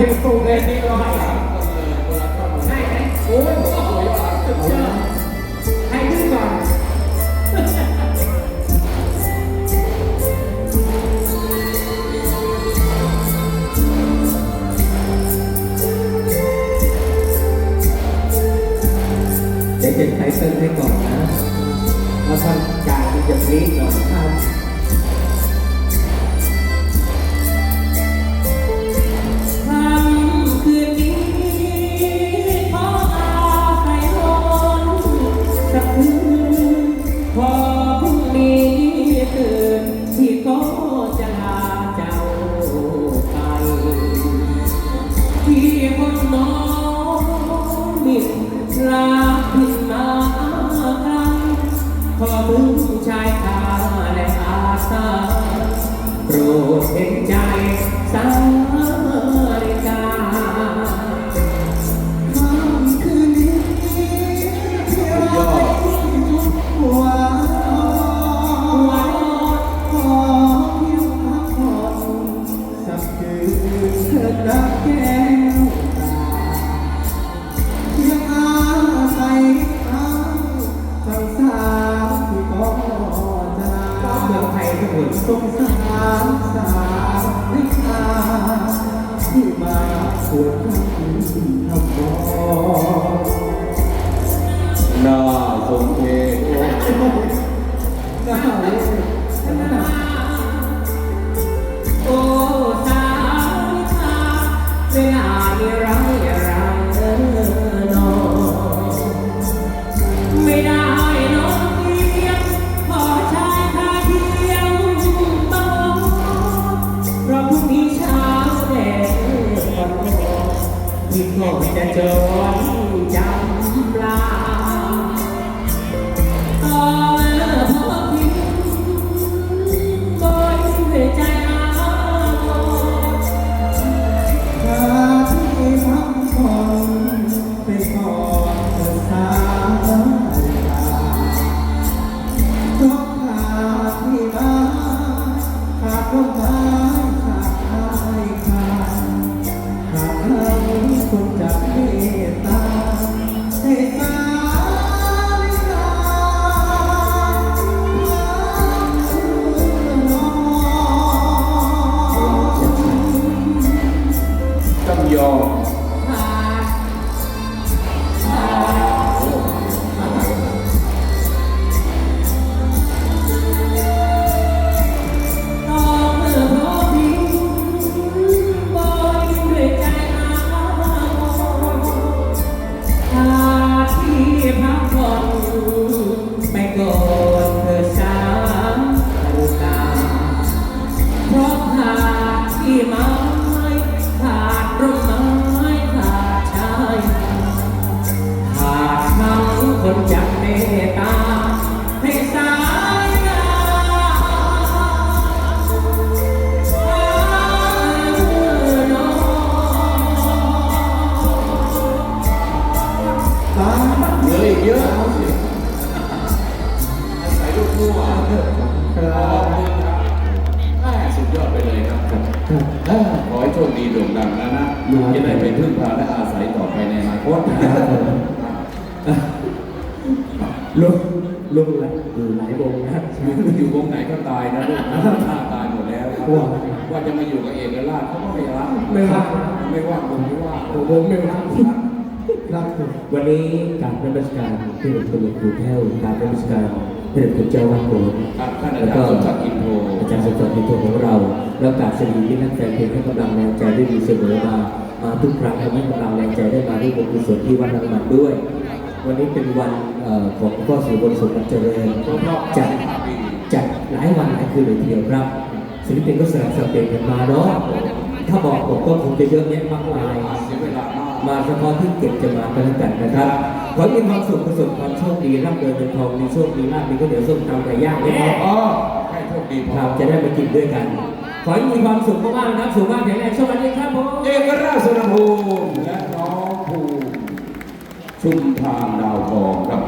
เพลงสูงเลยนี่ร้อยใช่ไหมโอ้ยโอ้โหสุดยอดใครขึ้นก่อนเดี๋ยวจะใช้เส้นให้ก่อนนะแล้วท่านการที่จะพลิกหน่อยครับ เห็นใจสัง สงสารสาวนิทาที่มาสวดคำทำบอน่าสมเพชน่าเล ก่อนที่ก็จะจนจำลา ต้ คนจักเมตตาให้สายตาเหลืออีกเยอะเอาสิอาศัยลูกมั่วครับบคุณครับแม่สุดยอดไปเลยครับร้อขอให้โชคดีโด่งดังนะนะลูกจะได้ไปพึ่งพาและอาศัยต่อไปในอนาคต ลุงลุงอะไรอยู่ไหนวงนะอยู่อยู่วงไหนก็ตายนะลูกนะถ้าตายหมดแล้วครับว่าว่าจะมาอยู่กับเอกราชเขาก็ไม่รักไม่รักไม่ว่าผมไม่ว่าผมวงไม่รักรักวันนี้การนมัสการที่หลวงปู่ครูแพ้วการนมัสการที่หลวงปู่เจ้าวัดโบสถ์ครับท่านอาแล้วจารก็ย์สมศักดิ์อินโทอาจารย์สมศักดิ์อินโทของเราแล้วกราบสวัสดีที่นักแฟนเพลงให้กำลังแรงใจได้ดีเสมอมามาทุกครั้งทำให้กำลังแรงใจได้มาด้วยบุญกุศลที่วัดนังหมันด้วย วันนี้เป็นวันเอ่อของหลวงพ่อสุบนสุขเจริญจัดจัดหลายวันหลายคืนเลยทีเดียวครับศิลปินก็สลับสับเปลี่ยนกันมาเนาะถ้าบอกผมก็คงจะเยอะแยะมากมายเสียเวลามากมาเฉพาะที่เก็บจะมากันแล้วกันนะครับขอให้มีความสุขประสบความโชคดีร่ำเริญเงินทองมีโชคดีมากมีข้าวเหนียวส้มตำไก่ย่างด้วยเนาะอ๋อให้โชคดีพอเราจะได้มากินด้วยกันขอให้มีความสุขมากๆนะครับสุขภาพแข็งแรงสวัสดีครับผมเอกราชสุนภูมิและน้องภูมิ ชุมทางดาวทองครับ